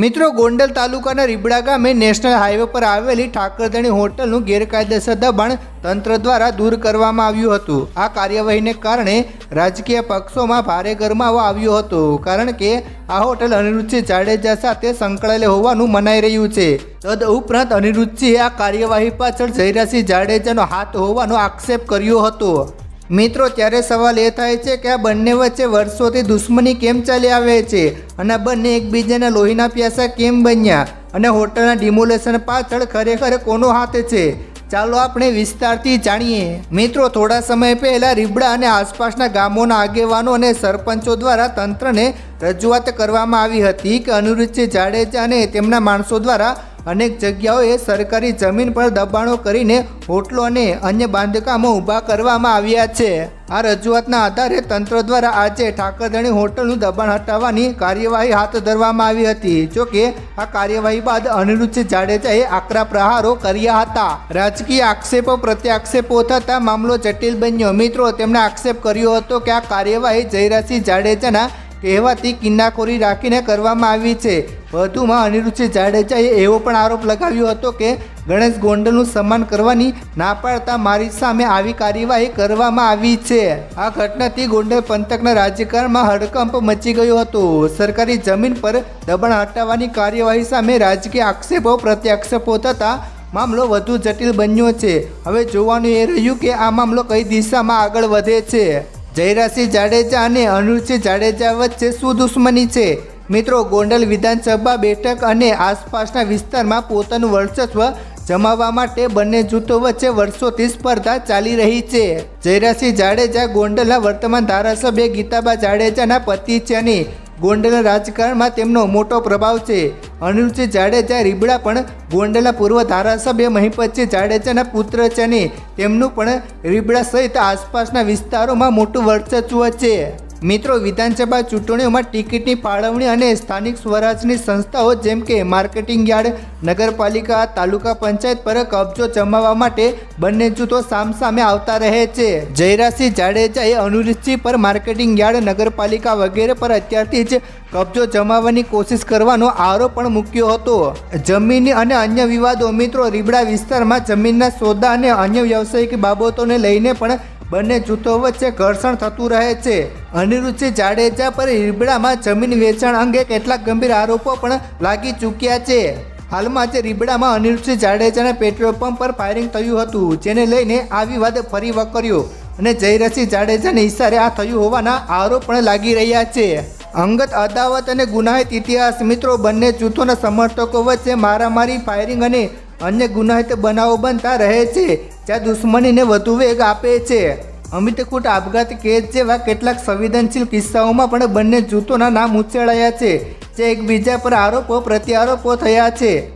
મિત્રો, ગોંડલ તાલુકાના રીબડા ગામે નેશનલ હાઈવે પર આવેલી ઠાકરધણી હોટલનું ગેરકાયદેસર દબાણ તંત્ર દ્વારા દૂર કરવામાં આવ્યું હતું. આ કાર્યવાહીને કારણે રાજકીય પક્ષોમાં ભારે ગરમાવો આવ્યો હતો, કારણ કે આ હોટલ અનિરુદ્ધસિંહ જાડેજા સાથે સંકળાયેલ હોવાનું મનાઈ રહ્યું છે. તદ ઉપરાંત અનિરુદ્ધસિંહે આ કાર્યવાહી પાછળ જયરાસિંહ જાડેજાનો હાથ હોવાનો આક્ષેપ કર્યો હતો. મિત્રો, ત્યારે સવાલ એ થાય છે કે આ બંને વચ્ચે વર્ષોથી દુશ્મની કેમ ચાલી આવે છે? અને બંને એકબીજાના લોહીના પ્યાસા કેમ બન્યા? અને હોટલના ડિમોલેશન પાછળ ખરેખર કોનો હાથ છે? ચાલો આપણે વિસ્તારથી જાણીએ. મિત્રો, થોડા સમય પહેલા રીબડા અને આસપાસના ગામોના આગેવાનો અને સરપંચો દ્વારા તંત્રને રજૂઆત કરવામાં આવી હતી કે અનિરુદ્ધસિંહ જાડેજા અને તેમના માણસો દ્વારા અનેક જગ્યાઓએ સરકારી જમીન પર દબાણો કરીને હોટલો અને અન્ય બાંધકામો ઊભા કરવામાં આવ્યા છે. આ રજૂઆતના આધારે તંત્ર દ્વારા આજે ઠાકરધણી હોટલનું દબાણ હટાવવાની કાર્યવાહી હાથ ધરવામાં આવી હતી. જોકે, આ કાર્યવાહી બાદ અનિરુદ્ધસિંહ જાડેજાએ આકરા પ્રહારો કર્યા હતા. રાજકીય આક્ષેપો, પ્રત્યાક્ષેપો થતા મામલો જટિલ બન્યો. મિત્રો, તેમણે આક્ષેપ કર્યો હતો કે આ કાર્યવાહી જયરાજસિંહ જાડેજાના કહેવાથી કિન્નાખોરી રાખીને કરવામાં આવી છે. વધુમાં અનિરુચિ જાડેજાએ એવો પણ આરોપ લગાવ્યો હતો કે ગણેશ ગોંડલનું સન્માન કરવાની ના પાડતા મારી સામે આવી કાર્યવાહી કરવામાં આવી છે. આ ઘટનાથી ગોંડલ પંથકના રાજકારણમાં હડકંપ મચી ગયો હતો. સરકારી જમીન પર દબાણ હટાવવાની કાર્યવાહી સામે રાજકીય આક્ષેપો પ્રત્યાક્ષેપો થતાં મામલો વધુ જટિલ બન્યો છે. હવે જોવાનું એ રહ્યું કે આ મામલો કઈ દિશામાં આગળ વધે છે. જયરાસિંહ જાડેજા અને અનુરસિંહ જાડેજા વચ્ચે શું દુશ્મની છે. મિત્રો, ગોંડલ વિધાનસભા બેઠક અને આસપાસના વિસ્તારમાં પોતાનું વર્ચસ્વ જમાવવા માટે બંને જૂથો વચ્ચે વર્ષોથી સ્પર્ધા ચાલી રહી છે. જયરાસિંહ જાડેજા ગોંડલના વર્તમાન ધારાસભ્ય ગીતાબા જાડેજાના પતિ છે અને ગોંડલના રાજકારણમાં તેમનો મોટો પ્રભાવ છે. અનિરુદ્ધસિંહ જાડેજા, રીબડા પણ ગોંડલના પૂર્વ ધારાસભ્ય મહિપતસિંહ જાડેજાના પુત્ર છે અને તેમનું પણ રીબડા સહિત આસપાસના વિસ્તારોમાં મોટું વર્ચસ્વ છે. મિત્રો, વિધાનસભા ચૂંટણીઓમાં ટિકિટની ફાળવણી અને સ્થાનિક સ્વરાજની સંસ્થાઓ જેમ કે માર્કેટિંગ યાર્ડ, નગરપાલિકા, તાલુકા પંચાયત પર કબજો જમાવવા માટે બંને જૂથો સામસામે આવતા રહે છે. જયરાસિંહ જાડેજાએ અનુરીતસિંહ પર માર્કેટિંગ યાર્ડ, નગરપાલિકા વગેરે પર અત્યારથી જ કબજો જમાવવાની કોશિશ કરવાનો આરોપ પણ મૂક્યો હતો. જમીન અને અન્ય વિવાદો મિત્રો, રીબડા વિસ્તારમાં જમીનના સોદા અને અન્ય વ્યવસાયિક બાબતોને લઈને પણ બંને જૂથો વચ્ચે ઘર્ષણ થતું રહે છે. અનિરુચિ જાડેજા પર રીબડામાં જમીન વેચાણ અંગે કેટલાક ગંભીર આરોપો પણ લાગી ચૂક્યા છે. હાલમાં આજે રીબડામાં અનિરુચિ જાડેજાના પેટ્રોલ પંપ પર ફાયરિંગ થયું હતું, જેને લઈને આ વિવાદ ફરી વકર્યો અને જયરસિંહ જાડેજાને ઇશારે આ થયું હોવાના આરોપ પણ લાગી રહ્યા છે. અંગત અદાવત અને ગુનાહિત ઇતિહાસ મિત્રો બંને જૂથોના સમર્થકો વચ્ચે મારામારી, ફાયરિંગ અને અન્ય ગુનાહિત બનાવો બનતા રહે છે. જ્યાં દુશ્મનીને વધુ વેગ આપે છે. અમિતકૂટ આપઘાત કેસ જેવા કેટલાક સંવેદનશીલ કિસ્સાઓમાં પણ બંને જૂથોના નામ ઉછેળાયા છે. જે એકબીજા પર આરોપો, પ્રત્યારોપો થયા છે.